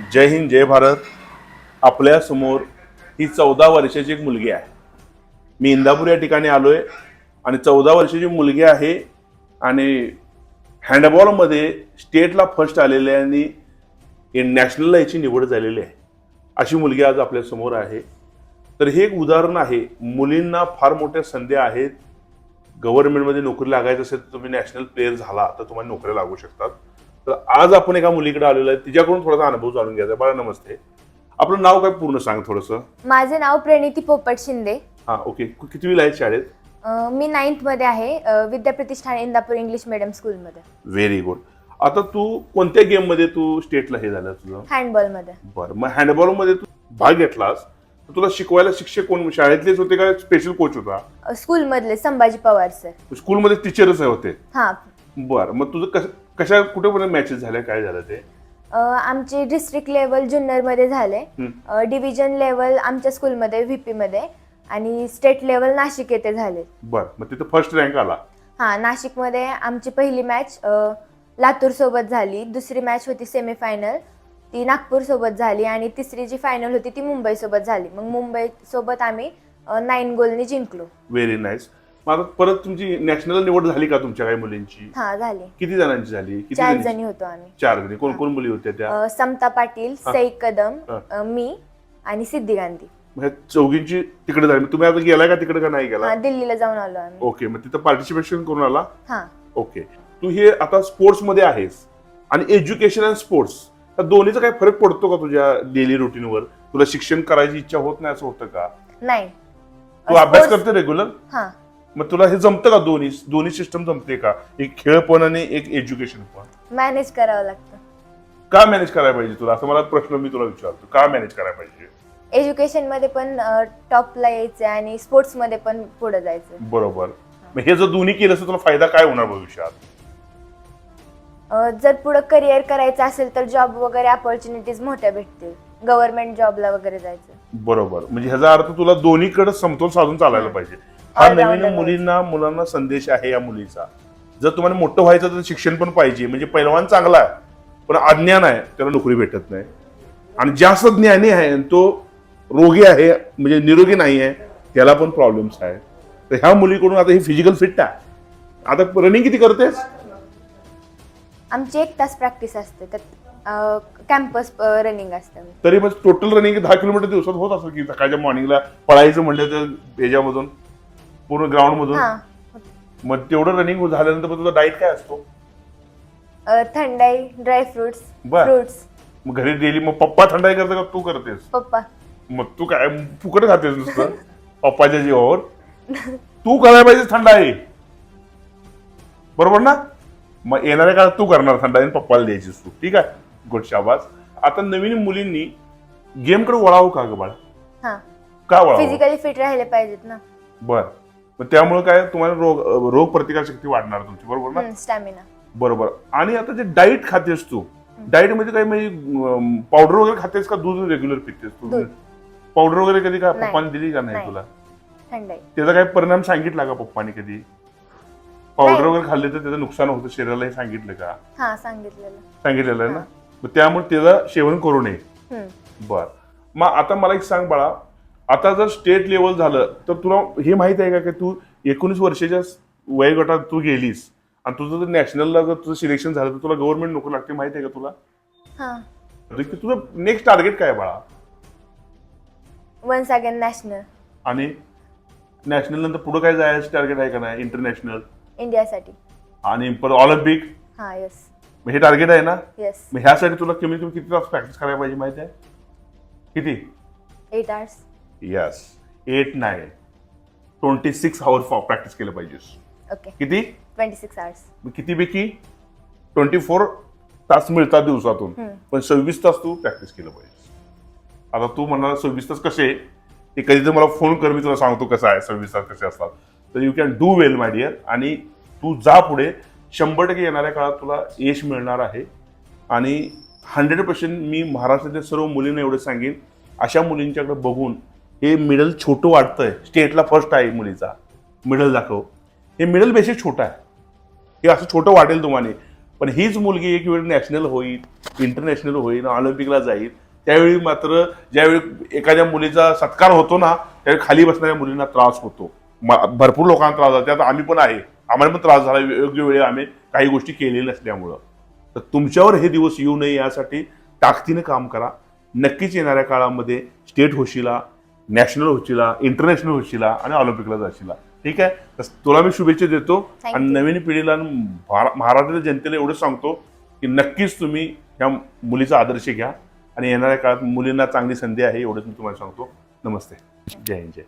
जय हिंद जय भारत. आपल्यासमोर ही चौदा वर्षाची एक मुलगी आहे. मी इंदापूर या ठिकाणी आलो आहे आणि चौदा वर्षाची मुलगी आहे आणि हँडबॉलमध्ये स्टेटला फर्स्ट आलेली आहे आणि नॅशनलला याची निवड झालेली आहे. अशी मुलगी आज आपल्यासमोर आहे. तर हे एक उदाहरण आहे. मुलींना फार मोठ्या संधी आहेत. गव्हर्नमेंटमध्ये नोकरी लागायचं असेल तर तुम्ही नॅशनल प्लेअर झाला तर तुम्हाला नोकऱ्या लागू शकतात. तर आज आपण एका मुलीकडे आलेलो आहे. तिच्याकडून थोडासा अनुभव जाणून घ्यायचा बाळा नमस्ते. आपलं नाव काय? पूर्ण सांग थोडंसं. माझे नाव प्रणिती पोपट शिंदे. हां ओके. कितवीला आहे शाळेत? अं, मी नाईन्थमध्ये आहे. अं, विद्याप्रतिष्ठान इंदापूर इंग्लिश मिडियम स्कूलमध्ये व्हेरी गुड आता तू कोणत्या गेममध्ये तू स्टेटला हे झालं तुझं? हँडबॉलमध्ये बरं. मग हँडबॉलमध्ये तू भाग घेतलास. तर तुला शिकवायला शिक्षक कोण? शाळेतलेच होते का स्पेशल कोच होता? अं, स्कूलमधले संभाजी पवार सर स्कूलमध्ये टीचरच होते. हां. बरं. मग तुझं कश कशा कुठेपर्यंत मॅचेस झाल्या काय झालं ते? अं, आमचे डिस्ट्रिक्ट लेवल ज्युनियरमध्ये झाले. डिव्हिजन लेवल आमच्या स्कूलमध्ये व्ही पीमध्ये आणि स्टेट लेवल नाशिक येथे झाले. बरं मग तिथं फर्स्ट रँक आला. हां नाशिकमध्ये आमची पहिली मॅच लातूर सोबत झाली. दुसरी मॅच होती सेमीफायनल ती नागपूर सोबत झाली आणि तिसरी जी फायनल होती ती मुंबई सोबत झाली. मग मुंबई सोबत आम्ही नाईन गोलनी जिंकलो. व्हेरी नाईस मग आता परत तुमची नॅशनल निवड झाली का तुमच्या काही मुलींची? हा झाली. किती जणांची झाली? किती चार जणी? जणी होतो आम्ही. चार जणी. कोण कोण मुली होत्या त्या? अं, समता पाटील हा. सई कदम हा. अं, मी आणि सिद्धी गांधी. मग ह्या चौघींची तिकडे झाली. मग तुम्ही आता गेलाय का तिकडे का नाही हा गेला दिल्लीला जाऊन आलो आम्ही. ओके मग तिथं पार्टिसिपेशन करून आला? हा. ओके. तू हे आता स्पोर्ट्समध्ये आहेस आणि एज्युकेशन अँड स्पोर्ट्स या दोन्हीचा काही फरक पडतो का तुझ्या डेली रुटीनवर तुला शिक्षण करायची इच्छा होत नाही असं होतं का? नाही. तू अभ्यास Sports- करते रेग्युलर हा. मग तुला हे जमतं का दोन्ही? दोन्ही सिस्टम जमते का? एक खेळ पण आणि एक एज्युकेशन पण. मॅनेज करावं लागतं. का मॅनेज करायला पाहिजे तुला? असं मला प्रश्न मी तुला विचारतो. का मॅनेज करायला पाहिजे? एज्युकेशनमध्ये पण टॉपला यायचं आणि स्पोर्ट्समध्ये पण पुढे जायचं बरोबर. मग हे जर दोन्ही केलं तर तुला फायदा काय होणार भविष्यात? अं, जर पुढे करिअर करायचं असेल तर जॉब वगैरे ऑपॉर्च्युनिटीज मोठ्या भेटतील. गव्हर्नमेंट जॉबला वगैरे जायचं. बरोबर. म्हणजे ह्याचा अर्थ तुला दोन्हीकडे समतोल साधून चालायला पाहिजे. हा नवीन मुलींना मुलांना संदेश आहे या मुलीचा. जर तुम्हाला मोठं व्हायचं तर शिक्षण पण पाहिजे. म्हणजे पैलवान चांगला आहे पण अज्ञान आहे त्याला नोकरी भेटत नाही. आणि जास्त ज्ञानी आहे तो रोगी आहे म्हणजे निरोगी नाही आहे त्याला पण प्रॉब्लेम्स आहे तर ह्या मुलीकडून आता ही फिजिकल फिट आहे. आता रनिंग किती करतेस? आमची एक तास प्रॅक्टिस असते. त्यात कॅम्पस रनिंग असतं. तरी मग टोटल रनिंग दहा किलोमीटर दिवसात होत असेल की सकाळच्या मॉर्निंगला पळायचं म्हटलं तर ह्याच्यामधून? पूर्ण ग्राउंड मधून? हा. मग तेवढं रनिंग झाल्यानंतर मग तुझा डाईट काय असतो? अं, थंडाई ड्रायफ्रुट्स बर. फ्रुट्स मग घरी डेली मग पप्पा थंडाई करते का तू करतेस? पप्पा. मग तू काय फुकट खातेस नुसतं? पप्पाच्या जीवावर? तू करायला पाहिजे थंडाई. बरोबर ना? मग येणाऱ्या काळात तू करणार थंडाई आणि पप्पाला द्यायचीस तू. ठीक आहे? गुड शाबास. आता नवीन मुलींनी गेमकडे वळावं का ग बाळा? हा. का वळावं? फिजिकली फिट राहिले पाहिजेत ना. बर. मग त्यामुळे काय तुम्हाला रोग रोग प्रतिकार शक्ती वाढणार तुमची बरोबर ना? स्टॅमिना बरोबर. आणि आता जे डाईट खातेस तू डाईटमध्ये काय म्हणजे पावडर वगैरे खातेस का दूध रेग्युलर पितेस तू. पावडर वगैरे कधी का. पप्पाने दिली का नाही. तुला? त्याचा काय परिणाम सांगितला का पप्पाने कधी? पावडर. वगैरे खाल्ले तर त्याचं नुकसान होतं शरीराला हे सांगितलं का? हा सांगितलेलं. सांगितलेलं आहे ना? मग त्यामुळे त्याचं सेवन करू नये. बर. मग आता मला एक सांग बाळा आता जर स्टेट लेवल झालं तर तुला हे माहीत आहे का की तू एकोणीस वर्षाच्या वयोगटात तू गेलीस आणि तुझं जर नॅशनलला जर तुझं सिलेक्शन झालं तर तुला गव्हर्नमेंट नोकरी लागते माहिती आहे का तुला? हा. तर की तुझं नेक्स्ट टार्गेट काय आहे बाळा? वन्स अगेन नॅशनल आणि नॅशनल नंतर पुढे काय जायचं टार्गेट आहे का नाही? इंटरनॅशनल इंडियासाठी. आणि परत ऑलिम्पिक हा येस हे टार्गेट आहे ना? येस मग ह्यासाठी तुला कमीत कमी किती तास प्रॅक्टिस करायला पाहिजे माहिती आहे? किती? Eight hours yes eight nine twenty six hour practice केलं पाहिजेस ओके किती? ट्वेंटी सिक्स आवर्स मग कितीपैकी ट्वेंटी फोर तास मिळतात दिवसातून. पण सव्वीस तास तू प्रॅक्टिस केलं पाहिजे. आता तू म्हणाला सव्वीस तास कसे? ते कधी तर मला फोन कर मी तुला सांगतो कसं आहे. सव्वीस तास कसे असतात. तर you can do well my dear आणि तू जा पुढे. शंभर टक्के येणाऱ्या काळात तुला यश मिळणार आहे. आणि हंड्रेड पर्सेंट मी महाराष्ट्रातील सर्व मुलींना एवढं सांगेन. अशा मुलींच्याकडे बघून हे मिडल छोटं वाटतंय. स्टेटला फर्स्ट आहे मुलीचा. मिडल दाखव. हे मिडल बेसिस छोटं आहे. हे असं छोटं वाटेल तुम्हाला पण हीच मुलगी एक वेळ नॅशनल होईल इंटरनॅशनल होईल ऑलिम्पिकला जाईल. त्यावेळी मात्र ज्यावेळी एखाद्या मुलीचा सत्कार होतो ना त्यावेळी खाली बसणाऱ्या मुलींना त्रास होतो. भरपूर लोकांना त्रास झाला त्यात आम्ही पण आहे. आम्हाला पण त्रास झाला. योग्य वेळी आम्ही काही गोष्टी केलेल्या नसल्यामुळं. तर तुमच्यावर हे दिवस येऊ नये यासाठी ताकदीनं काम करा. नक्कीच येणाऱ्या काळामध्ये स्टेट होशीला नॅशनल होशीला इंटरनॅशनल होशीला आणि ऑलिम्पिकला जाशीला. ठीक आहे? तर तुला मी शुभेच्छा देतो. आणि. नवीन पिढीला महाराष्ट्राच्या जनतेला एवढं सांगतो की नक्कीच तुम्ही ह्या मुलीचा आदर्श घ्या. आणि येणाऱ्या काळात मुलींना चांगली संधी आहे एवढंच मी तुम्हाला सांगतो. नमस्ते. जय हिंद जय